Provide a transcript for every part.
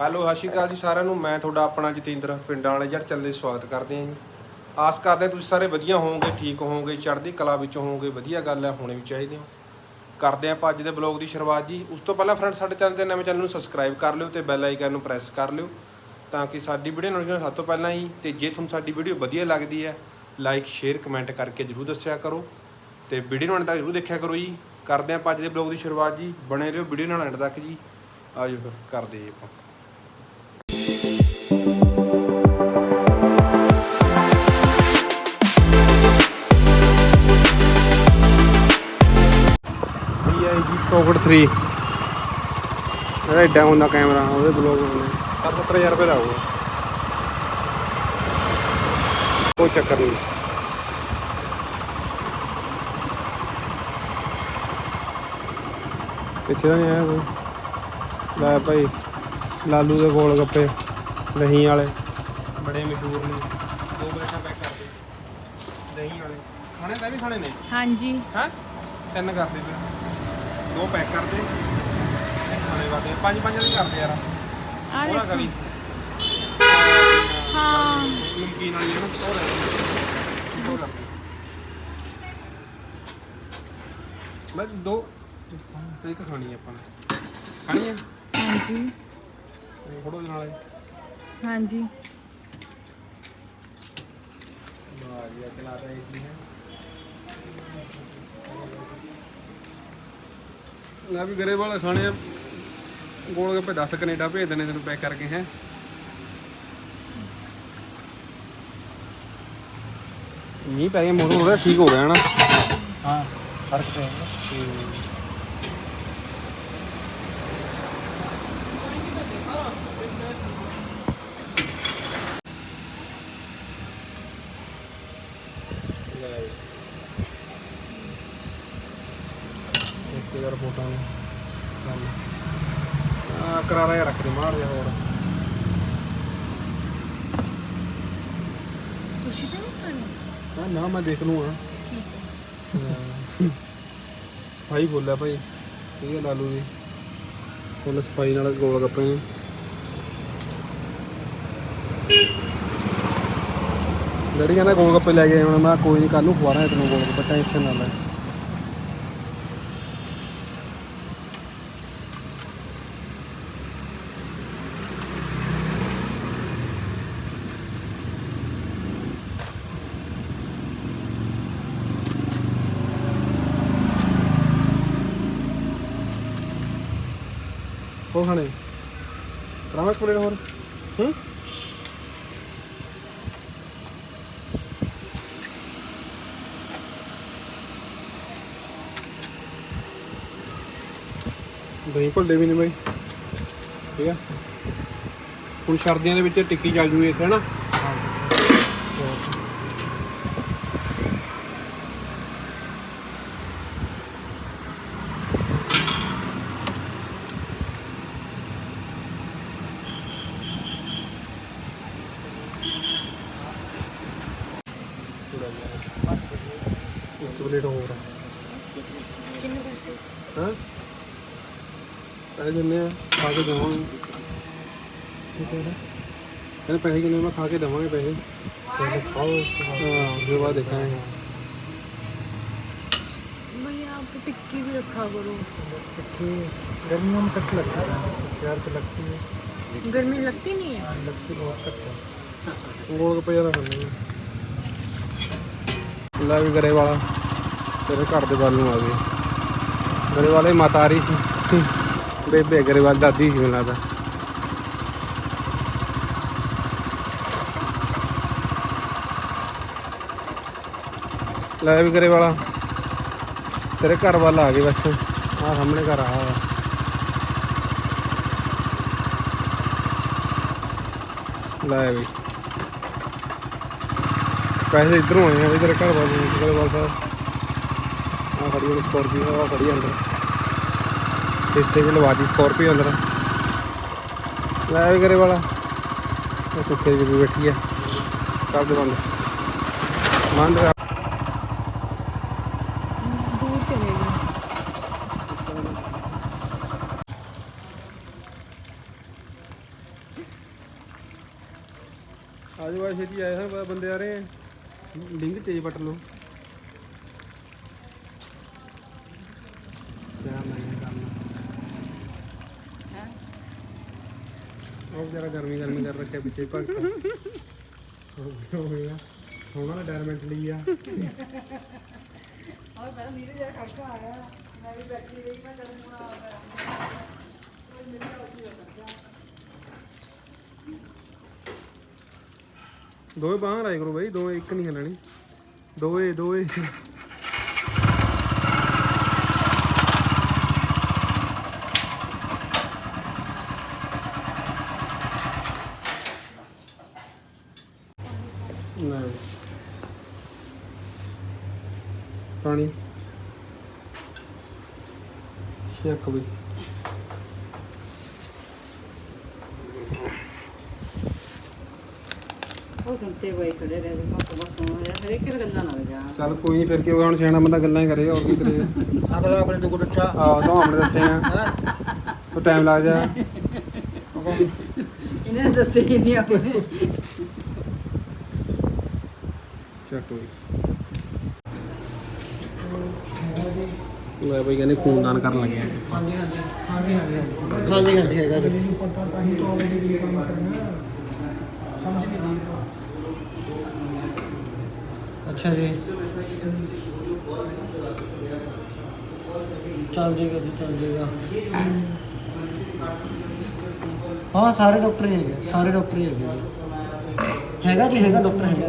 Hello, ਸਤਿ ਸ਼੍ਰੀ ਅਕਾਲ ਜੀ ਸਾਰਿਆਂ ਨੂੰ। ਮੈਂ ਤੁਹਾਡਾ ਆਪਣਾ ਜਤਿੰਦਰ, ਪਿੰਡਾਂ ਵਾਲੇ ਜੜ ਚੱਲੇ ਸਵਾਗਤ ਕਰਦੇ ਹਾਂ ਜੀ। ਆਸ ਕਰਦੇ ਹਾਂ ਤੁਸੀਂ ਸਾਰੇ ਵਧੀਆ ਹੋਵੋਗੇ, ਠੀਕ ਹੋਵੋਗੇ, ਚੜ੍ਹਦੀ ਕਲਾ ਵਿੱਚ ਹੋਵੋਗੇ, ਵਧੀਆ ਗੱਲ ਹੈ, ਹੋਣੇ ਵੀ ਚਾਹੀਦੇ ਹੋ ਕਰਦੇ ਹਾਂ ਆਪਾਂ ਅੱਜ ਦੇ ਬਲੌਗ ਦੀ ਸ਼ੁਰੂਆਤ ਜੀ। ਉਸ ਤੋਂ ਪਹਿਲਾਂ ਫਰੈਂਡ ਸਾਡੇ ਚੈਨਲ ਤੇ ਨਵੇਂ ਚੈਨਲ ਨੂੰ ਸਬਸਕ੍ਰਾਈਬ ਕਰ ਲਿਓ ਤੇ ਬੈਲ ਆਈਕਨ ਨੂੰ ਪ੍ਰੈਸ ਕਰ ਲਿਓ ਤਾਂ ਕਿ ਸਾਡੀ ਵੀਡੀਓ ਨੋਟੀਫਿਕੇਸ਼ਨ ਸਭ ਤੋਂ ਪਹਿਲਾਂ ਹੀ ਤੇ ਜੇ ਤੁਹਾਨੂੰ ਸਾਡੀ ਵੀਡੀਓ ਵਧੀਆ ਲੱਗਦੀ ਹੈ ਲਾਈਕ ਸ਼ੇਅਰ ਕਮੈਂਟ ਕਰਕੇ ਜਰੂਰ ਦੱਸਿਆ ਕਰੋ ਤੇ ਵੀਡੀਓ ਨੂੰ ਅੰਤ ਤੱਕ ਜਰੂਰ ਦੇਖਿਆ ਕਰੋ ਜੀ। ਕਰਦੇ ਹਾਂ ਆਪਾਂ ਅੱਜ ਦੇ ਬਲੌਗ ਦੀ ਸ਼ੁਰੂਆਤ ਜੀ। ਬਣੇ ਰਹੋ ਵੀਡੀਓ ਨਾਲ ਅੰਤ ਤੱਕ ਜੀ। ਆਜੋ ਫਿਰ, ਕਰਦੇ ਜੀ ਆਪਾਂ। ਪੋਕਟ 3 ਇਹਦਾ ਐਡਾ ਹੁੰਦਾ ਕੈਮਰਾ ਉਹਦੇ ਬਲੌਗ ਬਣਾਉਣੇ 70000 ਰੁਪਏ ਦਾ ਆਊਗਾ ਕੋਈ ਚੱਕਰ ਨਹੀਂ। ਪਿੱਛੇ ਤਾਂ ਨਹੀਂ ਆਇਆ ਕੋਈ। ਲੈ ਭਾਈ ਲਾਲੂ ਦੇ ਗੋਲ ਗੱਪੇ ਦਹੀਂ ਵਾਲੇ। ਬੜੇ ਮਸ਼ਹੂਰ ਨੇ। ਦੋ ਪਲੇਟਾਂ ਪੈਕ ਕਰਦੇ। ਦਹੀਂ ਵਾਲੇ। ਖਾਣੇ ਤਾਂ ਵੀ ਖਾਣੇ ਨੇ? ਹਾਂਜੀ। ਹਾਂ? ਤਿੰਨ ਕਰਦੇ ਫਿਰ ਦੋ ਪੈਕ ਕਰਦੇ। ਇੱਕ ਖਾਣੇ ਵਾਸਤੇ ਪੰਜ ਪੰਜ ਵਾਲੀ ਕਰਦੇ ਯਾਰ। ਆ ਉਹਦਾ ਦੇਖੋ। ਕਵੀ ਹਾਂ। ਨਮਕੀਨ ਵਾਲੀ ਹੈ ਨਾ ਉਹ ਰਹਿ ਉਹ ਕਰਦੇ ਮੈਂ ਦੋ। ਤੇ ਇੱਕ ਖਾਣੀ ਹੈ ਆਪਾਂ ਨੇ। ਖਾਣੀ ਹੈ ਹਾਂਜੀ। ਫੜੋ ਨਾਲੇ। ਹਾਂਜੀ। ਵਾਹ ਜੀ ਅਕਲਾ ਤਾਂ ਇੱਕ ਹੀ। ਹੈ ਵੀ ਗਰੇ ਵਾਲਾ ਖਾਣੇ ਆ। ਗੋਲ ਗੱਪੇ 10 ਕੈਨੇਡਾ ਭੇਜ ਦੇਣੇ ਤੈਨੂੰ ਪੈਕ ਕਰਕੇ, ਹੈ। ਮੀਂਹ ਪੈ ਗਿਆ, ਮੌਸਮ ਥੋੜਾ ਠੀਕ ਹੋ ਗਿਆ ਹਨਾ ਹਾਂ, ਫ਼ਰਕ ਤੇ ਇੱਕ ਯਾਰ ਫੋਟੋ ਨੂੰ ਕੰਮ ਆ ਕਰਾਰਾ ਜਿਹਾ ਰੱਖ ਦੇ ਮਾਰ ਜਾ ਹੋਰ। ਖੁਸ਼ੀ ਤਾਂ ਹਾਂ ਨਾ ਮੈਂ ਦੇਖ ਲੂੰਗਾ ਭਾਈ ਬੋਲਿਆ ਭਾਈ ਠੀਕ ਹੈ ਲਾਲੂ ਜੀ। ਫੁੱਲ ਸਫ਼ਾਈ ਨਾਲ ਗੋਲ ਗੱਪੇ ਨੇ। ਡੈਡੀ ਕਹਿੰਦਾ ਗੋਲ ਗੱਪੇ ਲੈ ਕੇ ਆਉਣਾ ਮੈਂ ਕੋਈ ਨਹੀਂ ਕੱਲ ਨੂੰ ਖਵਾਣਾ ਤੈਨੂੰ ਗੋਲ ਗੱਪੇ ਟੈਨਸ਼ਨ ਨਾ ਲੈ। ਉਹ ਖਾਣੇ? ਰਾਮਕ ਪਲੇਟ ਹੋਰ। ਹੂੰ? ਦਹੀਂ ਭੱਲੇ ਵੀ ਨੇ ਬਾਈ। ਠੀਕ ਆ। ਹੁਣ ਸਰਦੀਆਂ ਦੇ ਵਿੱਚ ਟਿੱਕੀ ਚੱਲ ਜੂਗੀ ਇੱਥੇ, ਹਨਾ ਇੱਕ ਪਲੇਟ ਹੋਰ ਕਿੰਨੇ ਪੈਸੇ ਹਾਂ ਪੈਸੇ ਦਿੰਨੇ ਆ ਖਾ ਕੇ ਦੇਵਾਂਗੇ ਠੀਕ ਹੈ ਕਹਿੰਦੇ ਪੈਸੇ ਕਿੰਨੇ ਮੈਂ ਖਾ ਕੇ ਦੇਵਾਂਗੇ ਪੈਸੇ पहले खाओ उसके बाद ਹਾਂ ਉਸ ਤੋਂ ਬਾਅਦ ਦੇਖਾਂਗੇ भैया आप टिक्की भी रखा करो टिक्की गर्मियों में कट लगता है शहर से लगती है गर्मी लगती नहीं है लगती बहुत कट है ਗੋਲ ਗੱਪੇ ਜ਼ਿਆਦਾ ਖਾਂਦੇ ਨੇ ਲੈ ਵੀ ਗਰੇ ਵਾਲਾ ਤੇਰੇ ਘਰ ਦੇ ਵੱਲ ਨੂੰ ਆ ਗਏ। ਮੇਰੇ ਵਾਲੇ ਮਾਤਾ ਆ ਰਹੀ ਸੀ। ਬੇਬੇ ਗਰੇ ਦਾਦੀ ਸੀ ਮੈਨੂੰ ਲੱਗਦਾ। ਲੈ ਵੀ ਗਰੇ ਵਾਲਾ। ਤੇਰੇ ਘਰ ਵੱਲ ਆ ਗਏ ਬਸ। ਆ ਸਾਹਮਣੇ ਘਰ ਆ ਹੋਇਆ ਲੈ ਵੀ। ਪੈਸੇ ਇਧਰੋਂ ਆਏ ਆ ਵੀ ਤੇਰੇ ਘਰ ਵੱਲ ਨੂੰ ਸਾਹਿਬ ਖੜੀ ਹੁਣ ਸਕਾਰਪੀਓ ਆ ਖੜੀ ਅੰਦਰ। ਸਿੱਸੇ ਵੀ ਲਵਾ ਦੀ ਅੰਦਰ। ਲੈ ਵੀ ਕਰੇ ਵਾਲਾ। ਉਹ ਸੁੱਕੇ ਜੀ ਬੈਠੀ ਆ ਕਰ ਦੇ ਬੰਦ। ਮੰਨ ਦੇ ਆਜੋ ਆ ਛੇਤੀ ਆਏ ਹਾਂ ਬੰਦੇ ਆ ਰਹੇ ਆ ਲਿੰਗ ਤੇਜ਼ ਬਟਨ ਨੂੰ। ਉਹ ਜਰਾ ਗਰਮੀ ਗਰਮੀ ਕਰ ਰੱਖਿਆ ਪਿੱਛੇ ਭਗਤ। ਹੋ ਗਿਆ। ਸੋਹਣਾ ਰਿਟਾਇਰਮੈਂਟ ਲਈ ਆ ਦੋਵੇਂ ਬਾਹਾਂ ਲਾਇਆ ਕਰੋ ਬਾਈ ਦੋਵੇਂ ਇੱਕ ਨਹੀਂ ਹਿੱਲਣੀ। ਦੋਵੇਂ ਦੋਵੇਂ। ਚੈੱਕ ਵੀ ਚੱਲ ਕੋਈ ਫਿਰ ਕਿ ਹੁਣ ਸਿਆਣਾ ਬੰਦਾ ਗੱਲਾਂ ਹੀ ਕਰੇ ਹੋਰ ਕੀ ਕਰੇ? ਅਗਲਾ ਆਪਣੇ ਤੋਂ ਕੁਝ ਅੱਛਾ। ਆਹ ਤਾਂ ਆਪਣੇ ਦੱਸੇ ਆ। ਤੋ ਟਾਈਮ ਲੱਗ ਜਾ। ਇਹਨੇ ਦੱਸੇ ਨਹੀਂ ਆਪਣੇ। ਚੱਕ ਕੋਈ ਹੋਇਆ ਬਈ ਕਹਿੰਦੇ ਖੂਨਦਾਨ ਕਰਨ ਲੱਗੇ ਆ। ਹਾਂਜੀ ਹਾਂਜੀ ਹਾਂਜੀ ਹਾਂਜੀ ਹਾਂਜੀ। ਹਾਂਜੀ ਹੈਗਾ ਜੀ। ਮੈਨੂੰ ਪਤਾ ਤਾਂ ਹੀ ਤੋਂ ਆਵੇ ਜੀ ਕੰਮ ਕਰਨਾ। ਸਮਝ ਨਹੀਂ ਦੀ ਅੱਛਾ ਜੀ। ਚੱਲ ਜੇਗਾ ਜੀ ਚੱਲ ਜੇਗਾ। ਹਾਂ ਸਾਰੇ ਡਾਕਟਰ ਹੀ ਹੈਗੇ ਸਾਰੇ ਡਾਕਟਰ ਹੀ ਹੈਗੇ ਹੈਗਾ ਜੀ ਹੈਗਾ ਡਾਕਟਰ ਹੈਗਾ।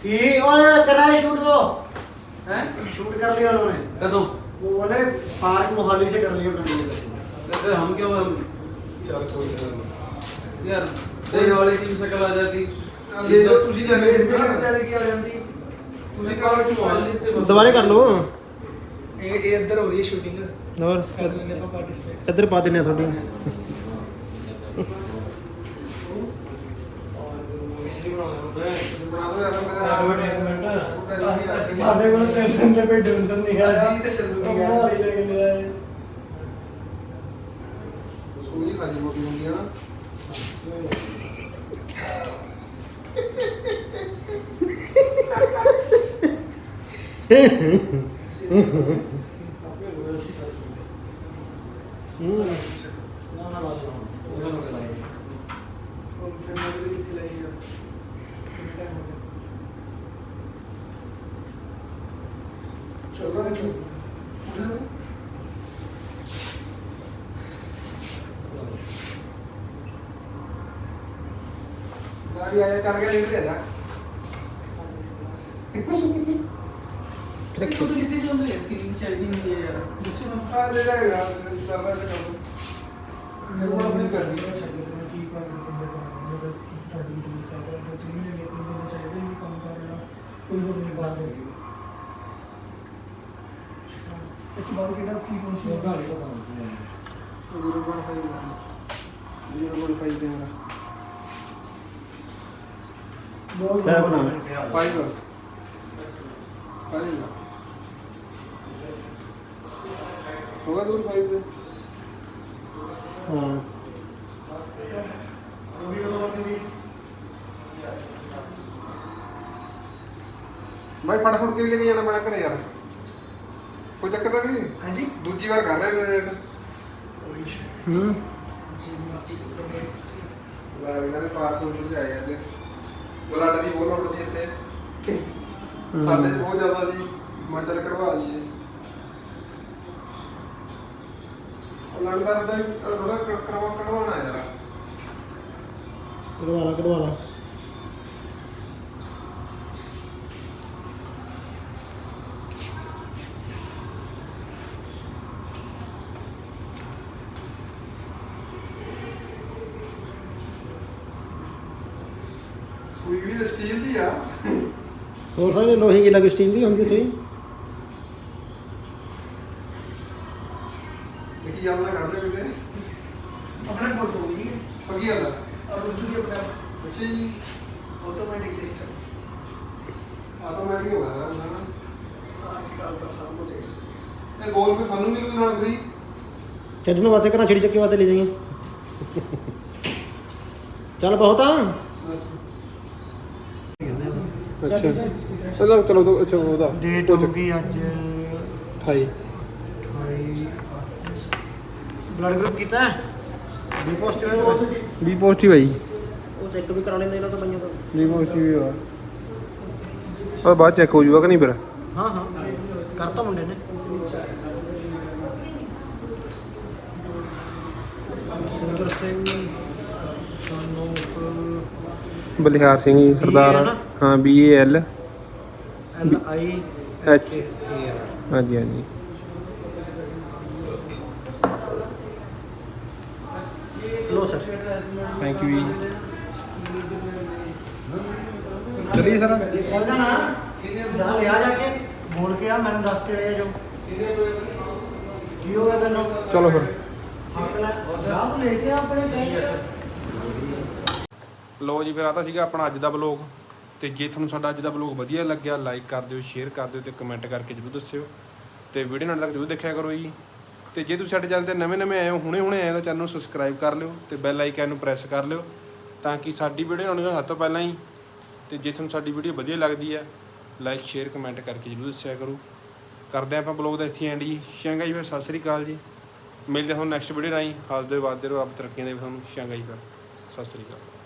कि और कर रहा है शूट वो हैं शूट कर लिया उन्होंने कदों वो बोले पार्क मोहाली से कर लिया उन्होंने कहते हम क्यों हम ਚੱਲ ਕੋਈ यार देने वाली टीम से कल आ जाती ये तो तुझी दे रहे हो ना। ਚੱਲ ਕੀ ਆ ਜਾਂਦੀ तुझे कल मोहाली से दोबारा कर लो ਇਹ ਇਹ ਇੱਧਰ ਹੋ ਰਹੀ ਹੈ ਸ਼ੂਟਿੰਗ और ਕਰ ਲੈਂਗੇ ਆਪਾਂ ਪਾਰਟਿਸਪੇਟ इधर पा देने थोड़ी ਸਾਡੇ ਕੋਲ ਟੈਨਸ਼ਨ ਤੇ ਕੋਈ ਡੰਡਰ ਨਹੀਂ ਹੈ ਅਸੀਂ ਤੇ ਚੱਲੂਗੀ ਯਾਰ। ਮੋਹਾਲੀ ਲੈ ਕੇ ਲਿਆ ਸਕੂਲ ਹੀ ਖਾਲੀ ਮੋਟੀ ਹੁੰਦੀ ਹੈ ਨਾ। ਗਾੜੀ ਆਇਆ ਚੱਲ ਗਿਆ ਨਿਕਲ ਜਾਂਦਾ ਦੇਖੋ ਤੁਸੀਂ ਕਿੱਥੇ ਚੱਲਦੇ ਹੋ ਕਿੰਨੀ ਚਾਹੀਦੀ ਹੁੰਦੀ ਹੈ ਯਾਰ ਦੱਸੋ ਨਾ ਆ ਲੈ ਜਾਏਗਾ ਕਰਦਾ ਤੇ ਕੰਮ ਜ਼ਰੂਰ ਆਪਣੀ ਕਰਨੀ ਹੈ ਕੀ ਕਰ ਰਹੇ ਹੋ ਜਦੋਂ ਤੁਸੀਂ ਤੁਹਾਡੀ ਡਿਊਟੀ ਕਰ ਰਹੇ ਹੋ ਤੁਸੀਂ ਨੇ ਕੋਈ ਬੰਦਾ ਚਾਹੀਦਾ ਹੀ ਕੰਮ ਕਰ ਰਿਹਾ ਕੋਈ ਹੋਰ ਨਹੀਂ ਬਾਤ ਹੋ ਬਾਰ ਕਿਹੜਾ ਕੀ ਕੌਣ ਸੀ? ਗਾੜੀ ਦਾ ਕੰਮ zero point five zero point five camera ਬਹੁਤ ਸਹਿਬ ਨਾਮ ਫਾਈਵ ਫਾਈਵ ਹੋਗਾ ਦੂਰ ਫਾਈਵ ਦੇ हाँ ਭਾਈ ਫਟਾਫਟ ਕੇ ਲੈ ਕੇ ਜਾਣਾ ਪੈਣਾ ਘਰੇ ਯਾਰ? ਕੋਈ ਚੱਕਰ ਨਹੀਂ? ਹਾਂਜੀ। ਦੂਜੀ ਵਾਰ ਕਰ ਰਹੇ ਨੇ ਰੇਟ ਜੀ ਇੱਥੇ। ਸਾਡੇ ਚ ਬਹੁਤ ਜ਼ਿਆਦਾ ਜੀ ਮੈਂ ਚੱਲ ਕਢਵਾ ਲਈਏ। ਬਲੱਡ ਦਾ ਥੋੜਾ ਕਰਾਵਾ ਕਢਵਾਉਣਾ ਯਾਰ। ਕਢਵਾ ਲਾ ਕਢਵਾ ਹੋਰ ਸਾਰੇ ਲੋਹੇ ਦੀ ਲੱਗ ਸਟੀਲ ਦੀ ਹੁੰਦੀ ਸਹੀ। ਦੇਖੀ ਜਾਵਣਾ ਕੱਢਦੇ ਕਿਤੇ? ਆਪਣੇ ਕੋਲ ਤੋਂ ਹੀ ਪੱਕੀ ਗੱਲ ਆ। ਔਰ ਰੁਜੂ ਦੀ ਆਪਣਾ। ਅੱਛਾ ਜੀ। ਆਟੋਮੈਟਿਕ ਸਿਸਟਮ ਆਟੋਮੈਟਿਕ ਹੋ ਗਿਆ ਸਾਰਾ ਕੁਛ ਨਾ ਅੱਜ ਕੱਲ ਤਾਂ ਸਭ ਕੁਝ ਹੈ। ਤੇ ਬੋਲ ਵੀ ਸਾਨੂੰ ਮਿਲੂ ਨਾਲ ਫਰੀ ਛੱਡਣ ਵਾਸਤੇ ਕਰਾਂ ਛੜੀ ਚੱਕੇ ਵਾਸਤੇ ਲੈ ਜਾਈਏ। ਚੱਲ ਬਹੁਤ। ਆ ਅੱਛਾ। ਚਲੋ ਚਲੋ ਅੱਛਾ ਉਹਦਾ ਡੇਟ ਹੋ ਗਈ ਅੱਜ 28 28 ਬਲੱਡ ਗਰੁੱਪ ਕੀਤਾ ਬੀ ਪੋਜ਼ਿਟਿਵ ਹੈ ਵੀ ਪੋਜ਼ਿਟਿਵ ਆਈ ਉਹ ਚੈੱਕ ਵੀ ਕਰਾਉਣੇ ਨੇ ਇਹਨਾਂ ਤੋਂ ਬਈਆਂ ਤੋਂ। ਵੀ ਪੋਜ਼ਿਟਿਵ ਆ। ਉਹ ਬਾਅਦ ਚੈੱਕ ਹੋ ਜੂਗਾ ਕਿ ਨਹੀਂ ਫਿਰ? ਹਾਂ ਹਾਂ। ਕਰਤਾ ਮੁੰਡੇ ਨੇ। ਜਤਿੰਦਰ ਸਿੰਘ ਸਾਨੂੰ ਬਲਿਹਾਰ ਸਿੰਘ ਜੀ ਸਰਦਾਰ। ਹੈ B A L L I H A R ਹਾਂਜੀ ਹਾਂਜੀ। ਲੋ ਸਰ ਥੈਂਕ ਯੂ ਜੀ ਚਲਿਏ ਸਰ ਚੱਲ ਜਾਣਾ ਜਾ ਲਿਆ ਜਾ ਕੇ ਬੋਲ ਕੇ ਆ ਮੈਨੂੰ ਦੱਸ ਕੇ ਆਇਆ ਜੋ ਕੀ ਹੋ ਗਿਆ ਤੈਨੂੰ? ਚਲੋ ਫਿਰ। ਆਪਣੇ ਲੈ। ਕੇ ਆ ਆਪਣੇ ਕਹੇ ਲੋ ਜੀ ਫਿਰ ਆ ਤਾਂ ਸੀਗਾ ਆਪਣਾ ਅੱਜ ਦਾ ਬਲੌਗ। ਤੇ ਜੇ ਤੁਹਾਨੂੰ ਸਾਡਾ ਅੱਜ ਦਾ ਬਲੌਗ ਵਧੀਆ ਲੱਗਿਆ ਲਾਈਕ ਕਰ ਦਿਓ ਸ਼ੇਅਰ ਕਰ ਦਿਓ ਤੇ ਕਮੈਂਟ ਕਰਕੇ ਜਰੂਰ ਦੱਸਿਓ। ਤੇ ਵੀਡੀਓ ਨਾਲ ਤੱਕ ਜਰੂਰ ਦੇਖਿਆ ਕਰੋ ਜੀ। ਤੇ ਜੇ ਤੁਸੀਂ ਸਾਡੇ ਚੈਨਲ ਤੇ ਨਵੇਂ-ਨਵੇਂ ਆਏ ਹੋ ਹੁਣੇ-ਹੁਣੇ ਆਏ ਹੋ, ਤਾਂ ਚੈਨਲ ਨੂੰ ਸਬਸਕ੍ਰਾਈਬ ਕਰ ਲਿਓ ਤੇ ਬੈਲ ਆਈਕਨ ਨੂੰ ਪ੍ਰੈਸ ਕਰ ਲਿਓ ਤਾਂ ਕਿ ਸਾਡੀ ਵੀਡੀਓ ਆਉਣੀ ਸਭ ਤੋਂ ਪਹਿਲਾਂ ਹੀ। ਤੇ ਜੇ ਤੁਹਾਨੂੰ ਸਾਡੀ ਵੀਡੀਓ ਵਧੀਆ ਲੱਗਦੀ ਹੈ ਲਾਈਕ ਸ਼ੇਅਰ ਕਮੈਂਟ ਕਰਕੇ ਜਰੂਰ ਦੱਸਿਆ ਕਰੋ। ਕਰਦੇ ਹਾਂ ਆਪਾਂ ਬਲੌਗ ਦਾ ਇੱਥੇ ਐਂਡ ਜੀ। ਸ਼ੰਗਾ ਜੀ ਫਿਰ, ਸਤਿ ਸ੍ਰੀ ਅਕਾਲ ਜੀ। ਮਿਲਦੇ ਹਾਂ ਤੁਹਾਨੂੰ ਨੈਕਸਟ ਵੀਡੀਓ ਰਾਹੀਂ। ਹੱਸਦੇ ਵਾਦੇ ਰਹੋ, ਰੱਬ ਤਰੱਕੀਆਂ ਦੇ ਤੁਹਾਨੂੰ। ਸ਼ੰਗਾ ਜੀ ਫਿਰ, ਸਤਿ ਸ੍ਰੀ ਅਕਾਲ।